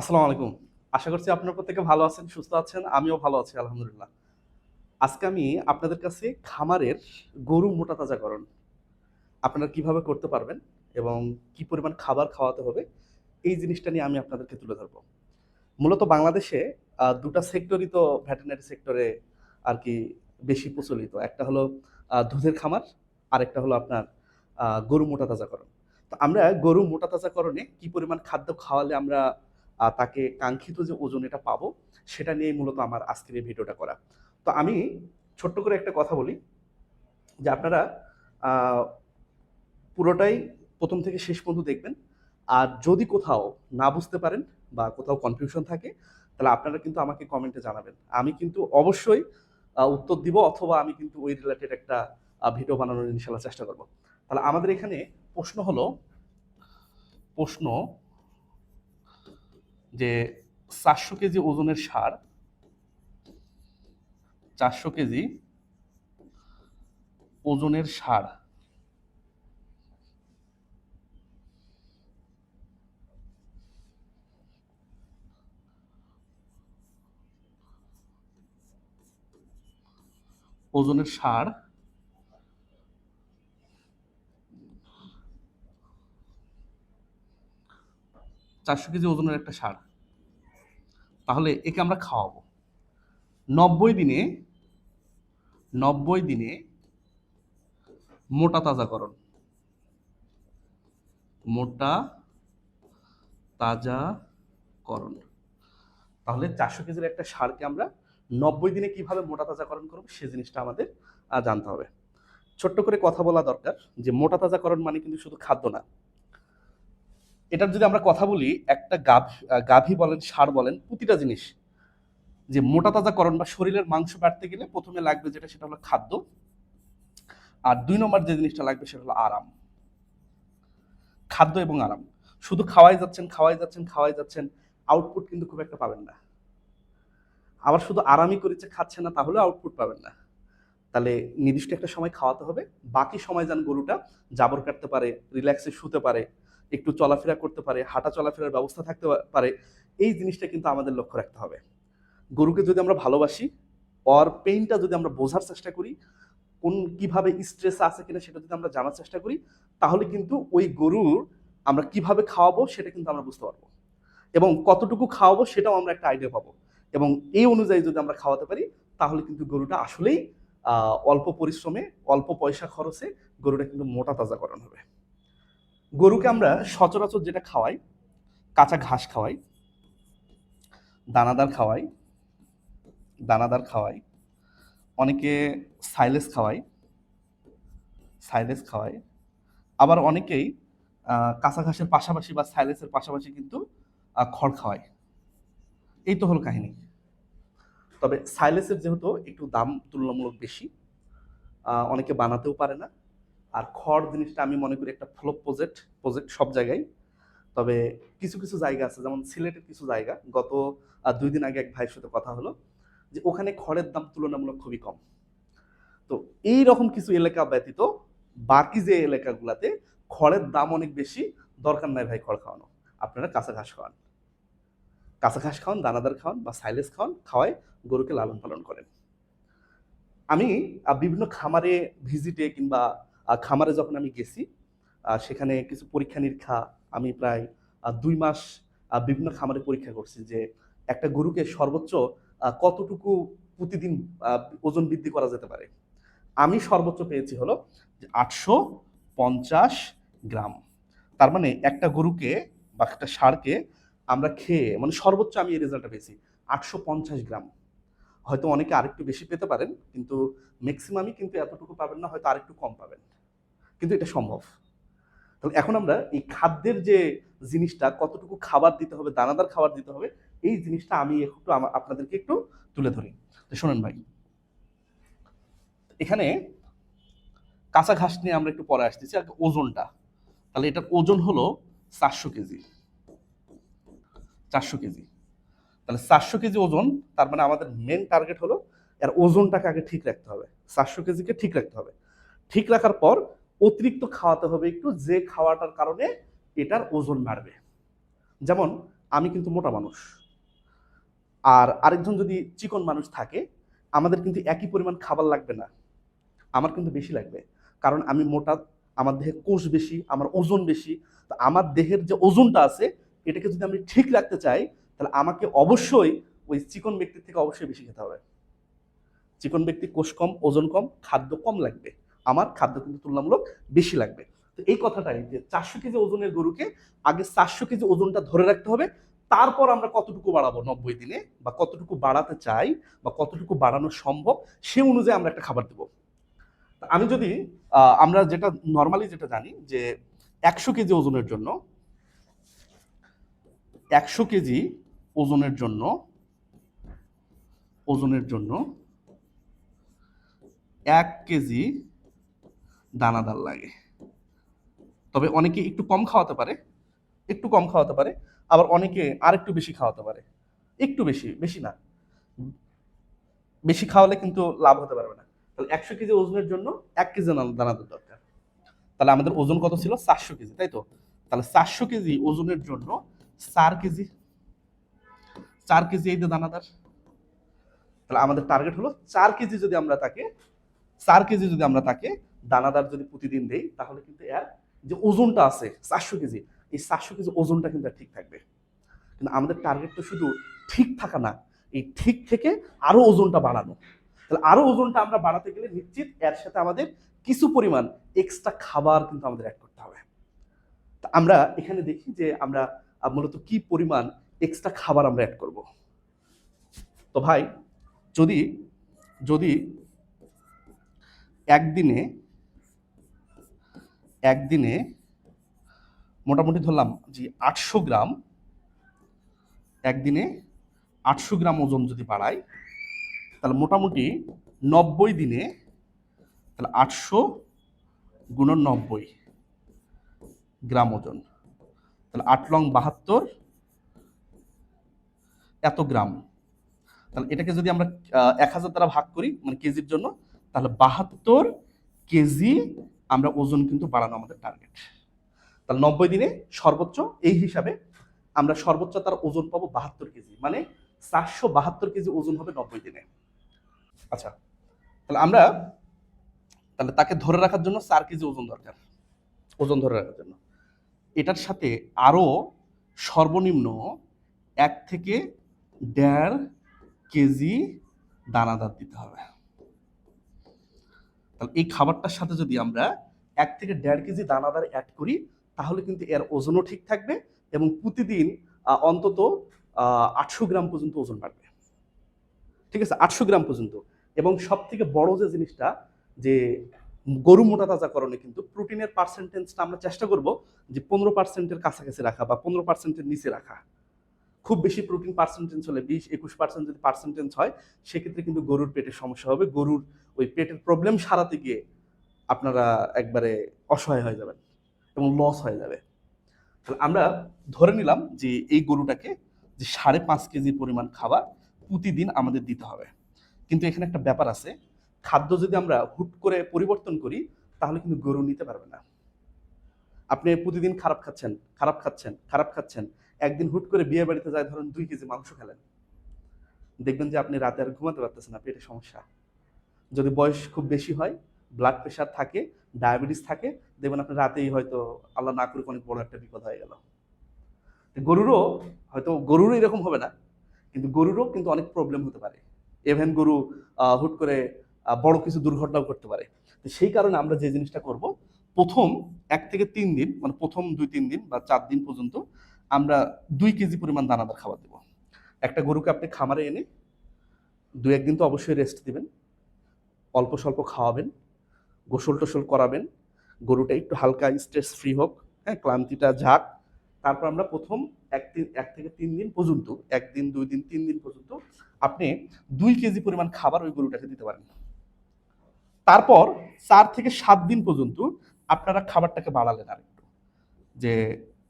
আসসালামু আলাইকুম। আশা করছি আপনার প্রত্যেকে ভালো আছেন, সুস্থ আছেন, আমিও ভালো আছি, আলহামদুলিল্লাহ। আজকে আমি আপনাদের কাছে খামারের গরু মোটা তাজাকরণ আপনারা কীভাবে করতে পারবেন এবং কি পরিমাণ খাবার খাওয়াতে হবে, এই জিনিসটা নিয়ে আমি আপনাদেরকে তুলে ধরবো। মূলত বাংলাদেশে দুটা সেক্টরই তো ভেটেনারি সেক্টরে আর কি বেশি প্রচলিত। একটা হলো দুধের খামার আর একটা হলো আপনার গরু মোটা তাজাকরণ। তো আমরা গরু মোটা তাজাকরণে কি পরিমাণ খাদ্য খাওয়ালে আমরা তাকে কাঙ্ক্ষিত যে ওজন এটা পাবো, সেটা নিয়ে মূলত আমার আজকের এই ভিডিওটা করা। তো আমি ছোট্ট করে একটা কথা বলি, যে আপনারা পুরোটাই প্রথম থেকে শেষ পর্যন্ত দেখবেন। আর যদি কোথাও না বুঝতে পারেন বা কোথাও কনফিউশন থাকে, তাহলে আপনারা কিন্তু আমাকে কমেন্টে জানাবেন। আমি কিন্তু অবশ্যই উত্তর দিব অথবা আমি কিন্তু ওই রিলেটেড একটা ভিডিও বানানোর ইনশাল্লাহ চেষ্টা করব। তাহলে আমাদের এখানে প্রশ্ন হলো, প্রশ্ন যে চারশো কেজি ওজনের সার চারশো কেজি ওজনের সার। ওজনের সার চারশো কেজি ওজনের একটা সার। তাহলে একে আমরা খাওয়াবো। নব্বই দিনে নব্বই দিনে মোটা তাজাকরণ। মোটা তাজাকরণ। তাহলে চারশো কেজির একটা সারকে আমরা নব্বই দিনে কীভাবে মোটা তাজাকরণ করব সে জিনিসটা আমাদের জানতে হবে। ছোট্ট করে কথা বলা দরকার যে মোটা তাজাকরণ মানে কিন্তু শুধু খাদ্য না। এটার যদি আমরা কথা বলি, একটা গাভ গাভী বলেন, সার বলেন, প্রতিটা জিনিস যে মোটা তাজাকরণ বা শরীরের মাংস বাড়তে গেলে প্রথমে লাগবে যেটা, সেটা হলো খাদ্য। আর দুই নম্বর যে জিনিসটা লাগবে, সেটা হলো আরাম। খাদ্য এবং আরাম। শুধু খাওয়াই যাচ্ছেন খাওয়াই যাচ্ছেন খাওয়াই যাচ্ছেন আউটপুট কিন্তু খুব একটা পাবেন না। আবার শুধু আরামই করেছে, খাচ্ছে না তাহলে আউটপুট পাবেন না। তাহলে নির্দিষ্ট একটা সময় খাওয়াতে হবে। বাকি সময় যান গরুটা, জাবর কাটতে পারে রিল্যাক্সে শুতে পারে। একটু চলাফেরা করতে পারে, হাঁটা চলাফেরার ব্যবস্থা থাকতে পারে, এই জিনিসটা কিন্তু আমাদের লক্ষ্য রাখতে হবে। গরুকে যদি আমরা ভালোবাসি অর পেইনটা যদি আমরা বোঝার চেষ্টা করি, কোন কীভাবে স্ট্রেস আছে কিনা সেটা যদি আমরা জানার চেষ্টা করি, তাহলে কিন্তু ওই গরুর আমরা কীভাবে খাওয়াবো সেটা কিন্তু আমরা বুঝতে পারব। এবং কতটুকু খাওয়াবো সেটাও আমরা একটা আইডিয়া পাবো। এবং এই অনুযায়ী যদি আমরা খাওয়াতে পারি, তাহলে কিন্তু গরুটা আসলেই অল্প পরিশ্রমে, অল্প পয়সা খরচে গরুটা কিন্তু মোটা তাজাকরণ হবে। গরুকে আমরা সচরাচর যেটা খাওয়াই, কাঁচা ঘাস খাওয়াই, দানাদার খাওয়াই দানাদার খাওয়াই, অনেকে সাইলেস খাওয়াই সাইলেস খাওয়াই। আবার অনেকেই কাঁচা ঘাসের পাশাপাশি বা সাইলেসের পাশাপাশি কিন্তু খড় খাওয়ায় এই তো হলো কাহিনী। তবে সাইলেসের যেহেতু একটু দাম তুলনামূলক বেশি অনেকে বানাতেও পারে না। আর খড় জিনিসটা আমি মনে করি একটা ফ্লপ প্রজেক্ট প্রজেক্ট সব জায়গায়। তবে কিছু কিছু জায়গা আছে, যেমন সিলেটের কিছু জায়গা। গত দুই দিন আগে এক ভাইয়ের সাথে কথা হলো যে ওখানে খড়ের দাম তুলনামূলক খুবই কম। তো এই রকম কিছু এলাকা ব্যতীত বাকি যে এলাকাগুলোতে খড়ের দাম অনেক বেশি, দরকার নাই ভাই খড় খাওয়ানো। আপনারা কাঁচা ঘাস খাওয়ান। কাঁচা ঘাস খাওয়ান, দানাদার খাওয়ান বা সাইলেস খাওয়ান, খাওয়ায় গরুকে লালন পালন করেন। আমি বিভিন্ন খামারে ভিজিটে কিংবা খামারে যখন আমি গেছি সেখানে কিছু পরীক্ষা নিরীক্ষা আমি প্রায় দুই মাস বিভিন্ন খামারে পরীক্ষা করছি যে একটা গরুকে সর্বোচ্চ কতটুকু প্রতিদিন ওজন বৃদ্ধি করা যেতে পারে। আমি সর্বোচ্চ পেয়েছি হলো যে আটশো পঞ্চাশ গ্রাম। তার মানে একটা গরুকে বা একটা ষাঁড়কে আমরা খেয়ে মানে সর্বোচ্চ আমি এই রেজাল্টটা পেয়েছি, আটশো পঞ্চাশ গ্রাম। হয়তো অনেকে আরেকটু বেশি পেতে পারেন, কিন্তু ম্যাক্সিমামই কিন্তু এতটুকু পাবেন না, হয়তো আরেকটু কম পাবেন। কিন্তু এটা সম্ভব। তাহলে এখন আমরা এই খাদ্যের যে জিনিসটা, কতটুকু খাবার দিতে হবে, দানাদার খাবার দিতে হবে, এই জিনিসটা আমি একটু আপনাদেরকে একটু তুলে ধরি। তো শোনেন ভাই। এখানে কাঁচা ঘাস নিয়ে আমরা একটু পরে আসতেছি, আর ওজনটা। তাহলে এটার ওজন হলো চারশো কেজি। চারশো কেজি। তাহলে চারশো কেজি ওজন, তার মানে আমাদের মেন টার্গেট হলো এর ওজনটাকে আগে ঠিক রাখতে হবে। চারশো কেজিকে ঠিক রাখতে হবে। ঠিক রাখার পর অতিরিক্ত খাওয়াতে হবে একটু, যে খাওয়াটার কারণে এটার ওজন বাড়বে। যেমন, আমি কিন্তু মোটা মানুষ। আর আরেকজন যদি চিকন মানুষ থাকে, আমাদের কিন্তু একই পরিমাণ খাবার লাগবে না। আমার কিন্তু বেশি লাগবে। কারণ আমি মোটা, আমার দেহে কোষ বেশি, আমার ওজন বেশি। তো আমার দেহের যে ওজনটা আছে, এটাকে যদি আমি ঠিক রাখতে চাই তাহলে আমাকে অবশ্যই ওই চিকন ব্যক্তির থেকে অবশ্যই বেশি খেতে হবে। চিকন ব্যক্তি কোষ কম, ওজন কম, খাদ্য কম লাগবে। আমার খাদ্য কিন্তু তুলনামূলক বেশি লাগবে। তো এই কথাটাই যে চারশো কেজি ওজনের গরুকে আগে চারশো কেজি ওজনটা ধরে রাখতে হবে। তারপর আমরা কতটুকু বাড়াবো নব্বই দিনে বা কতটুকু বাড়াতে চাই বা কতটুকু বাড়ানো সম্ভব সে অনুযায়ী আমরা একটা খাবার দেবো। আমি যদি আমরা যেটা নর্মালি যেটা জানি যে একশো কেজি ওজনের জন্য একশো কেজি ওজনের জন্য ওজনের জন্য এক কেজি দানাদার লাগে। তবে অনেকে একটু কম খাওয়াতে পারে, একটু কম খাওয়াতে পারে, আবার অনেকে আর একটু বেশি খাওয়াতে পারে। একটু বেশি বেশি না। বেশি খাওয়ালে কিন্তু লাভ হতে পারবে না। তাহলে একশো কেজি ওজনের জন্য এক কেজি দানা- দানাদার দরকার। তাহলে আমাদের ওজন কত ছিল? চারশো কেজি, তাই তো? তাহলে চারশো কেজি ওজনের জন্য চার কেজি চার কেজি এই যে দানাদার। তাহলে আমাদের টার্গেট হলো চার কেজি যদি আমরা তাকে, চার কেজি যদি আমরা তাকে দানাদার যদি প্রতিদিন দেই, তাহলে কিন্তু এর যে ওজনটা আছে, চারশো কেজি, এই চারশো কেজি ওজনটা কিন্তু ঠিক থাকবে। কিন্তু আমাদের টার্গেট তো শুধু ঠিক থাকা না, এই ঠিক থেকে আরও ওজনটা বাড়ানো। তাহলে আরও ওজনটা আমরা বাড়াতে গেলে নিশ্চিত এর সাথে আমাদের কিছু পরিমাণ এক্সট্রা খাবার কিন্তু আমাদের অ্যাড করতে হবে। তা আমরা এখানে দেখি যে আমরা মূলত কি পরিমাণ এক্সট্রা খাবার আমরা অ্যাড করব। তো ভাই, যদি যদি একদিনে একদিনে মোটামুটি ধরলাম যে আটশো গ্রাম, একদিনে আটশো গ্রাম ওজন যদি বাড়াই, তাহলে মোটামুটি নব্বই দিনে, তাহলে আটশো গুণ নব্বই গ্রাম ওজন। তাহলে আট লং বাহাত্তর এত গ্রাম। তাহলে এটাকে যদি আমরা এক হাজার দ্বারা ভাগ করি মানে কেজির জন্য, তাহলে বাহাত্তর কেজি আমরা ওজন কিন্তু বাড়ানো আমাদের টার্গেট তাহলে নব্বই দিনে সর্বোচ্চ, এই হিসাবে আমরা সর্বোচ্চ তার ওজন পাবো বাহাত্তর কেজি। মানে চারশো বাহাত্তর কেজি ওজন হবে নব্বই দিনে। আচ্ছা তাহলে আমরা, তাহলে তাকে ধরে রাখার জন্য চার কেজি ওজন দরকার। ওজন ধরে রাখার জন্য। এটার সাথে আরও সর্বনিম্ন এক থেকে দেড় কেজি দানাদার দিতে হবে। তাহলে এই খাবারটার সাথে যদি আমরা এক থেকে দেড় কেজি দানাদার অ্যাড করি, তাহলে কিন্তু এর ওজনও ঠিক থাকবে এবং প্রতিদিন অন্তত আটশো গ্রাম পর্যন্ত ওজন বাড়বে। ঠিক আছে? আটশো গ্রাম পর্যন্ত। এবং সব থেকে বড় যে জিনিসটা, যে গরু মোটা তাজাকরণে কিন্তু প্রোটিনের পার্সেন্টেজটা আমরা চেষ্টা করব যে পনেরো পার্সেন্টের কাছাকাছি রাখা বা পনেরো পার্সেন্টের নিচে রাখা। খুব বেশি প্রোটিন পার্সেন্টেজ হলে, বিশ, একুশ পার্সেন্ট যদি পার্সেন্টেজ হয়, সেক্ষেত্রে কিন্তু গরুর পেটের সমস্যা হবে। গরুর ওই পেটের প্রবলেম সারাতে গিয়ে আপনারা একবারে অসহায় হয়ে যাবেন এবং লস হয়ে যাবে। তাহলে আমরা ধরে নিলাম যে এই গরুটাকে যে সাড়ে পাঁচ কেজি পরিমাণ খাবার প্রতিদিন আমাদের দিতে হবে। কিন্তু এখানে একটা ব্যাপার আছে, খাদ্য যদি আমরা হুট করে পরিবর্তন করি, তাহলে কিন্তু গরু নিতে পারবে না। আপনি প্রতিদিন খারাপ খাচ্ছেন খারাপ খাচ্ছেন খারাপ খাচ্ছেন একদিন হুট করে বিয়ে বাড়িতে যায়, ধরুন দুই কেজি মাংস খেলেন। দেখবেন যে আপনি রাতে আর ঘুমাতে পারতেছেন না, পেটে সমস্যা। যদি বয়স খুব বেশি হয় ব্লাড প্রেশার থাকে ডায়াবেটিস থাকে, দেখবেন আপনি রাতেই হয়তো আল্লাহ না করুক অনেক বড় একটা বিপদ হয়ে গেল। গরুরও হয়তো, গরুরও এরকম হবে না, কিন্তু গরুরও কিন্তু অনেক প্রবলেম হতে পারে। এভেন গরু হুট করে বড় কিছু দুর্ঘটনাও করতে পারে। তো সেই কারণে আমরা যে জিনিসটা করব, প্রথম এক থেকে তিন দিন মানে প্রথম দুই তিন দিন বা চার দিন পর্যন্ত আমরা দুই কেজি পরিমাণ দানাদার খাবার দেবো। একটা গরুকে আপনি খামারে এনে দু একদিন তো অবশ্যই রেস্ট দিবেন, অল্প স্বল্প খাওয়াবেন, গোসল টোসল করাবেন, গরুটা একটু হালকা স্ট্রেস ফ্রি হোক হ্যাঁ ক্লান্তিটা যাক, তারপর আমরা প্রথম এক দিন এক থেকে তিন দিন পর্যন্ত একদিন দুই দিন, তিন দিন পর্যন্ত আপনি দুই কেজি পরিমাণ খাবার ওই গরুটাকে দিতে পারেন। তারপর চার থেকে সাত দিন পর্যন্ত আপনারা খাবারটাকে বাড়ালেন আর একটু যে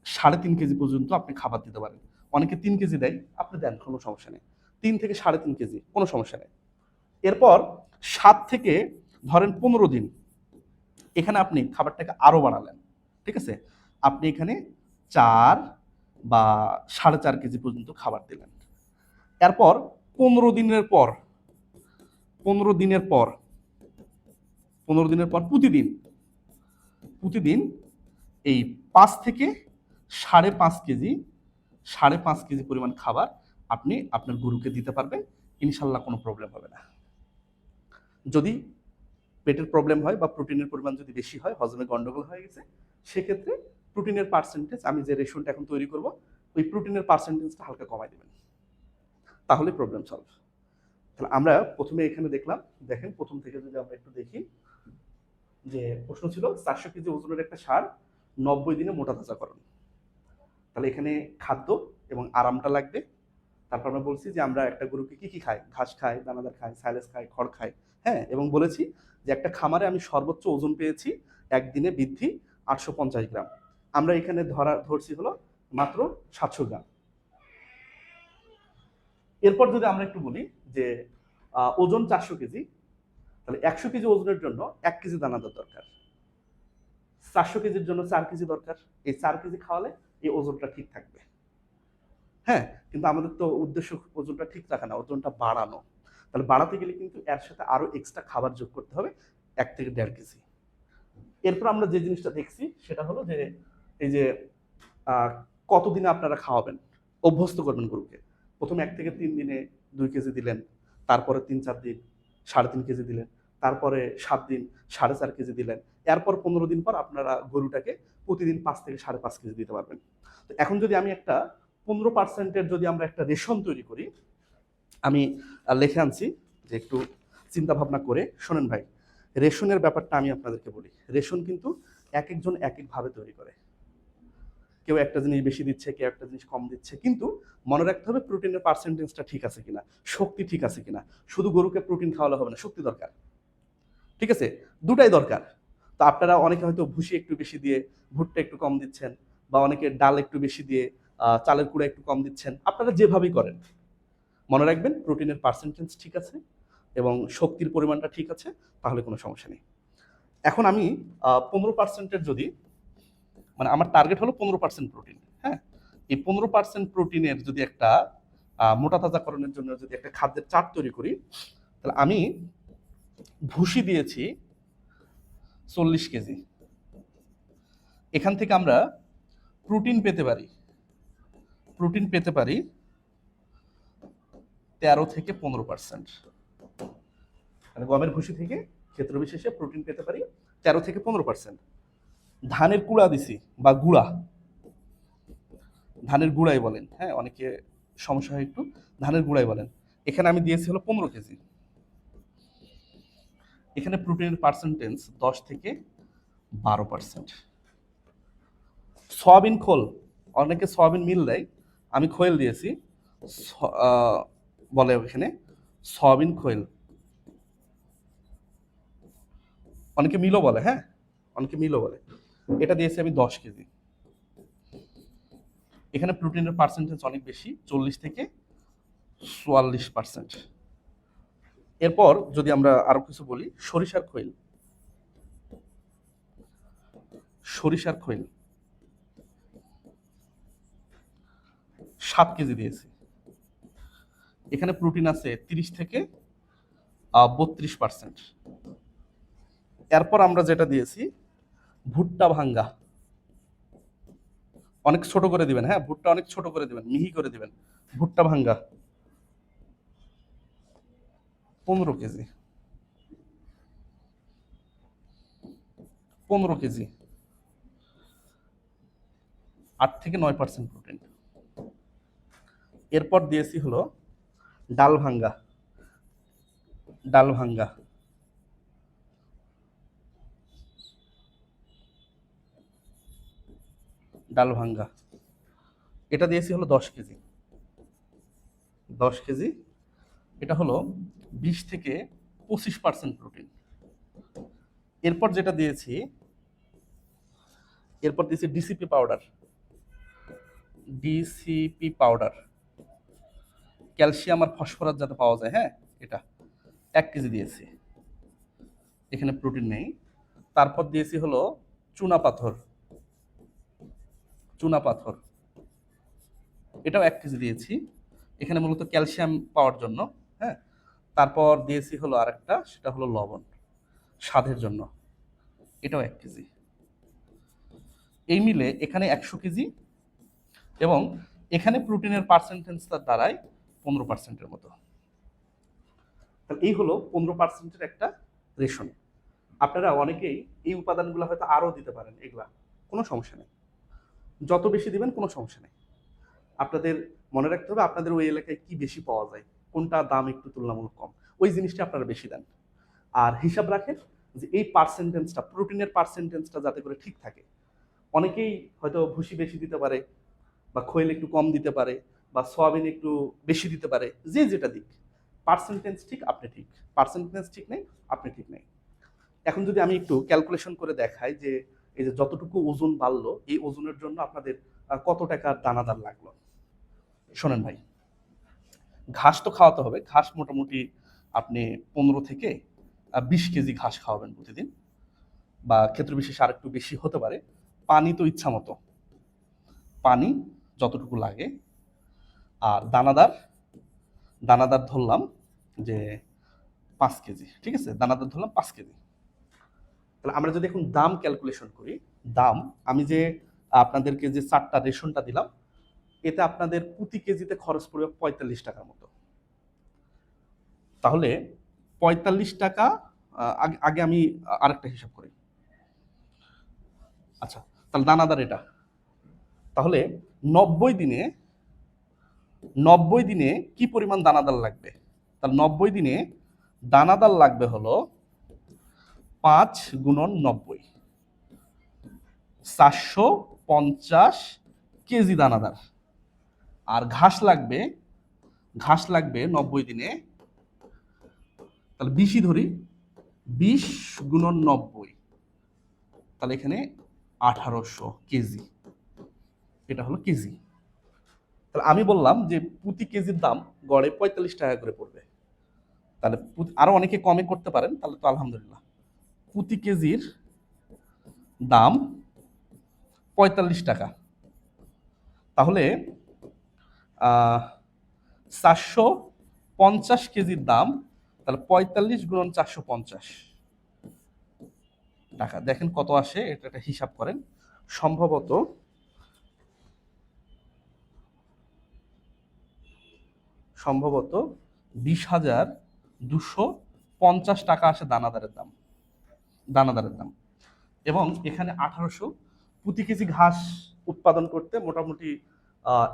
সাড়ে তিন কেজি পর্যন্ত আপনি খাবার দিতে পারেন। অনেকে তিন কেজি দেয়, আপনি দেন, কোনো সমস্যা নেই। তিন থেকে সাড়ে তিন কেজি, কোনো সমস্যা নেই। এরপর সাত থেকে ধরেন পনেরো দিন এখানে আপনি খাবারটাকে আরও বাড়ালেন, ঠিক আছে? আপনি এখানে চার বা সাড়ে চার কেজি পর্যন্ত খাবার দিলেন। এরপর পনেরো দিনের পর, পনেরো দিনের পর, পনেরো দিনের পর প্রতিদিন প্রতিদিন এই পাঁচ থেকে সাড়ে পাঁচ কেজি, সাড়ে পাঁচ কেজি পরিমাণ খাবার আপনি আপনার গরুকে দিতে পারবেন। ইনশাল্লাহ কোনো প্রবলেম হবে না। যদি পেটের প্রবলেম হয় বা প্রোটিনের পরিমাণ যদি বেশি হয়, হজমে গন্ডগোল হয়ে গেছে, সেক্ষেত্রে প্রোটিনের পার্সেন্টেজ আমি যে রেশনটা এখন তৈরি করব, ওই প্রোটিনের পার্সেন্টেজটা হালকা কমাই দেবেন। তাহলে প্রবলেম সলভ তাহলে আমরা প্রথমে এখানে দেখলাম, দেখেন প্রথম থেকে যদি আমরা একটু দেখি, যে প্রশ্ন ছিল, চারশো কেজি ওজনের একটা সার নব্বই দিনে মোটা তাজাকরণ তাহলে এখানে খাদ্য এবং আরামটা লাগবে। তারপর আমরা বলছি যে আমরা একটা গরুকে কী কী খাই? ঘাস খাই, দানাদার খাই সাইলেস খাই, খড় খাই হ্যাঁ? এবং বলেছি যে একটা খামারে আমি সর্বোচ্চ ওজন পেয়েছি একদিনে বৃদ্ধি আটশো পঞ্চাশ গ্রাম। আমরা এখানে ধরা, ধরছি হলো মাত্র সাতশো গ্রাম। এরপর যদি আমরা একটু বলি যে ওজন চারশো কেজি, তাহলে একশো কেজি ওজনের জন্য এক কেজি দানাদার দরকার। চারশো কেজির জন্য চার কেজি দরকার। এই চার কেজি খাওয়ালে এই ওজনটা ঠিক থাকবে। হ্যাঁ কিন্তু আমাদের তো উদ্দেশ্য ওজনটা ঠিক রাখা না, ওজনটা বাড়ানো। তাহলে বাড়াতে গেলে কিন্তু এর সাথে আরও এক্সট্রা খাবার যোগ করতে হবে এক থেকে দেড় কেজি। এরপর আমরা যে জিনিসটা দেখছি সেটা হলো যে, এই যে কতদিনে আপনারা খাওয়াবেন? অভ্যস্ত করবেন গরুকে। প্রথমে এক থেকে তিন দিনে দুই কেজি দিলেন, তারপরে তিন চার দিন, সাড়ে তিন কেজি দিলেন, তারপরে সাত দিন, সাড়ে চার কেজি দিলেন এরপর পনেরো দিন পর আপনারা গরুটাকে প্রতিদিন পাঁচ থেকে সাড়ে পাঁচ কেজি দিতে পারবেন। তো এখন যদি আমি একটা পনেরো পার্সেন্টের যদি আমরা একটা রেশন তৈরি করি, আমি লিখে আনছি যে একটু চিন্তা ভাবনা করে শোনেন ভাই, রেশনের ব্যাপারটা আমি আপনাদেরকে বলি। রেশন কিন্তু এক একজন এক একভাবে তৈরি করে। কেউ একটা জিনিস বেশি দিচ্ছে, কেউ একটা জিনিস কম দিচ্ছে, কিন্তু মনে রাখতে হবে প্রোটিনের পার্সেন্টেজটা ঠিক আছে কিনা, শক্তি ঠিক আছে কিনা। শুধু গরুকে প্রোটিন খাওয়ালে হবে না, শক্তি দরকার। ঠিক আছে? দুটাই দরকার। তো আপনারা অনেকে হয়তো ভুসি একটু বেশি দিয়ে, ভুট্টা একটু কম দিচ্ছেন বা অনেকে ডাল একটু বেশি দিয়ে চালের কুড়া একটু কম দিচ্ছেন। আপনারা যেভাবেই করেন। মনে রাখবেন প্রোটিনের পার্সেন্টেজ ঠিক আছে এবং শক্তির পরিমাণটা ঠিক আছে, তাহলে কোনো সমস্যা নেই। এখন আমি পনেরো পার্সেন্টের যদি মানে আমার টার্গেট হলো পনেরো পার্সেন্ট প্রোটিন হ্যাঁ? এই পনেরো পার্সেন্ট প্রোটিনের যদি একটা মোটা তাজাকরণের জন্য যদি একটা খাদ্যের চার্ট তৈরি করি, তাহলে আমি ভুসি দিয়েছি চল্লিশ কেজি। এখান থেকে আমরা প্রোটিন পেতে পারি। প্রোটিন পেতে পারি তেরো থেকে পনেরো পার্সেন্ট মানে গমের ভুসি থেকে ক্ষেত্র বিশেষে প্রোটিন পেতে পারি তেরো থেকে পনেরো পার্সেন্ট ধানের কুড়া দিছি বা গুড়া। ধানের গুঁড়াই বলেন হ্যাঁ অনেকে সমস্যা হয় একটু। ধানের গুঁড়াই বলেন। এখানে আমি দিয়েছি হলো পনেরো কেজি। এখানে প্রোটিনের পার্সেন্টেজ দশ থেকে বারো পার্সেন্ট সয়াবিন খোল, অনেকে সয়াবিন মিল দেয়, আমি খোয়েল দিয়েছি। বলে এখানে সয়াবিন খোয়েল। অনেকে মিলও বলে হ্যাঁ? অনেকে মিলও বলে। এটা দিয়েছি আমি দশ কেজি। এখানে প্রোটিনের পার্সেন্টেজ অনেক বেশি, চল্লিশ থেকে চুয়াল্লিশ পার্সেন্ট এরপর যদি আমরা আরও কিছু বলি, সরিষার খৈল। সরিষার খৈল। সাত কেজি দিয়েছি। এখানে প্রোটিন আছে তিরিশ থেকে বত্রিশ পার্সেন্ট। এরপর আমরা যেটা দিয়েছি, ভুট্টা ভাঙ্গা। অনেক ছোট করে দিবেন হ্যাঁ ভুট্টা অনেক ছোট করে দিবেন, মিহি করে দিবেন। ভুট্টা ভাঙ্গা। পনেরো কেজি। পনেরো কেজি। আট থেকে নয় পার্সেন্ট প্রোটিন এরপর দিয়েছি হলো ডাল ভাঙ্গা। ডাল ভাঙ্গা। ডাল ভাঙ্গা। এটা দিয়েছি হলো দশ কেজি। দশ কেজি। এটা হলো বিশ থেকে পঁচিশ পার্সেন্ট প্রোটিন। এরপর যেটা দিয়েছি, এরপর দিয়েছি DCP powder DCP powder calcium আর ফসফরাস যাতে পাওয়া যায় হ্যাঁ এটা এক কেজি দিয়েছি। এখানে প্রোটিন নেই। তারপর দিয়েছি হলো চুনা পাথর। চুনা পাথর। এটাও এক কেজি দিয়েছি। এখানে মূলত ক্যালসিয়াম পাওয়ার জন্য হ্যাঁ তারপর দিয়েছি হলো আরেকটা, সেটা হলো লবণ, স্বাদের জন্য। এটাও এক কেজি। এই মিলে এখানে একশো কেজি এবং এখানে প্রোটিনের পার্সেন্টেজটা দাঁড়ায় পনেরো পার্সেন্টের মতো। তাহলে এই হলো পনেরো পার্সেন্টের একটা রেশন আপনারা অনেকেই এই উপাদানগুলো হয়তো আরও দিতে পারেন এগুলা, কোনো সমস্যা নেই। যত বেশি দিবেন কোনো সমস্যা নেই। আপনাদের মনে রাখতে হবে আপনাদের ওই এলাকায় কি বেশি পাওয়া যায়। কোনটা দাম একটু তুলনামূলক কম। ওই জিনিসটা আপনারা বেশি দেন। আর হিসাব রাখেন যে এই পার্সেন্টেজটা প্রোটিনের পার্সেন্টেজটা যাতে করে ঠিক থাকে। অনেকেই হয়তো ভুসি বেশি দিতে পারে বা খৈল একটু কম দিতে পারে বা সয়াবিন একটু বেশি দিতে পারে, যে যেটা দিক। পার্সেন্টেজ ঠিক, আপনি ঠিক। পার্সেন্টেজ ঠিক নেই, আপনি ঠিক নেই। এখন যদি আমি একটু ক্যালকুলেশন করে দেখাই যে এই যে যতটুকু ওজন বাড়লো, এই ওজনের জন্য আপনাদের কত টাকার দানাদার লাগল? শোনেন ভাই। ঘাস তো খাওয়াতে হবে। ঘাস মোটামুটি আপনি পনেরো থেকে বিশ কেজি ঘাস খাওয়াবেন প্রতিদিন। বা ক্ষেত্র বিশেষে আর একটু বেশি হতে পারে। পানি তো ইচ্ছা মতো। পানি যতটুকু লাগে। আর দানাদার দানাদার ধরলাম যে পাঁচ কেজি, ঠিক আছে? দানাদার ধরলাম পাঁচ কেজি। তাহলে আমরা যদি এখন দাম ক্যালকুলেশন করি, দাম, আমি যে আপনাদেরকে যে চারটা রেশনটা দিলাম এতে আপনাদের প্রতি কেজিতে খরচ পড়বে পঁয়তাল্লিশ টাকার মতো। তাহলে পঁয়তাল্লিশ টাকা আগে- আমি আরেকটা হিসাব করি। আচ্ছা তাহলে দানাদার এটা। তাহলে নব্বই দিনে নব্বই দিনে কি পরিমাণ দানাদার লাগবে? তাহলে নব্বই দিনে দানাদার লাগবে হলো পাঁচ গুণন নব্বই। চারশো পঞ্চাশ কেজি দানাদার। আর ঘাস লাগবে ঘাস লাগবে নব্বই দিনে। তাহলে বিশই ধরি, বিশ গুণন নব্বই। তাহলে এখানে আঠারোশো কেজি। এটা হলো কেজি। তাহলে আমি বললাম যে প্রতি কেজির দাম গড়ে পঁয়তাল্লিশ টাকা করে পড়বে। তাহলে প্রতি- আরও অনেকে কমে করতে পারেন, তাহলে তো আলহামদুলিল্লাহ। প্রতি কেজির দাম পঁয়তাল্লিশ টাকা। তাহলে চারশো পঞ্চাশ কেজির দাম, তাহলে পঁয়তাল্লিশ গুণন চারশো পঞ্চাশ। টাকা, দেখেন কত আসে, এটা একটা হিসাব করেন। সম্ভবত সম্ভবত বিশ হাজার দুশো পঞ্চাশ টাকা আসে দানাদারের দাম দানাদারের দাম। এবং এখানে আঠারোশো প্রতি কেজি ঘাস উৎপাদন করতে মোটামুটি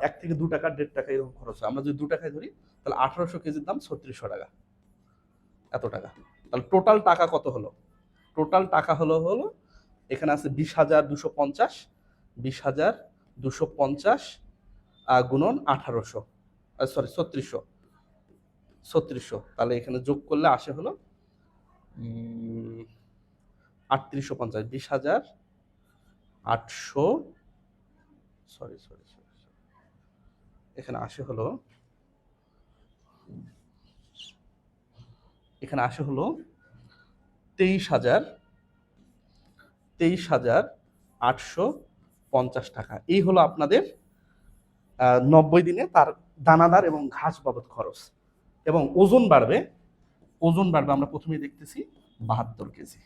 এক থেকে দু টাকা, দেড় টাকা এরকম খরচ হয়। আমরা যদি দু টাকায় ধরি, তাহলে আঠারোশো কেজির দাম ছত্রিশশো টাকা। এত টাকা। তাহলে টোটাল টাকা কত হলো? টোটাল টাকা হলো হলো, এখানে আছে বিশ হাজার দুশো পঞ্চাশ, বিশ হাজার দুশো পঞ্চাশ গুণন আঠারোশো। সরি ছত্রিশশো। ছত্রিশশো। তাহলে এখানে যোগ করলে আসে হলো আটত্রিশশো পঞ্চাশ, বিশ হাজার আটশো সরি সরি এখানে আসে হলো, এখানে আসে হলো তেইশ হাজার তেইশ হাজার আটশো পঞ্চাশ টাকা। এই হলো আপনাদের নব্বই দিনে তার দানাদার এবং ঘাস বাবদ খরচ। এবং ওজন বাড়বে ওজন বাড়বে আমরা প্রথমেই দেখতেছি বাহাত্তর কেজি।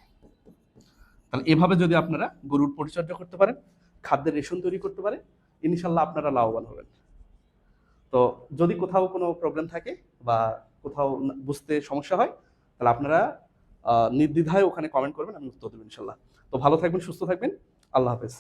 তাহলে এভাবে যদি আপনারা গরুর পরিচর্যা করতে পারেন, খাদ্যের রেশন তৈরি করতে পারেন, ইনশাল্লাহ আপনারা লাভবান হবেন। তো যদি কোথাও কোনো প্রবলেম থাকে বা কোথাও বুঝতে সমস্যা হয়, তাহলে আপনারা নির্দ্বিধায় ওখানে কমেন্ট করবেন, আমি উত্তর দেবেন ইনশাল্লাহ। তো ভালো থাকবেন, সুস্থ থাকবেন। আল্লাহ হাফেজ।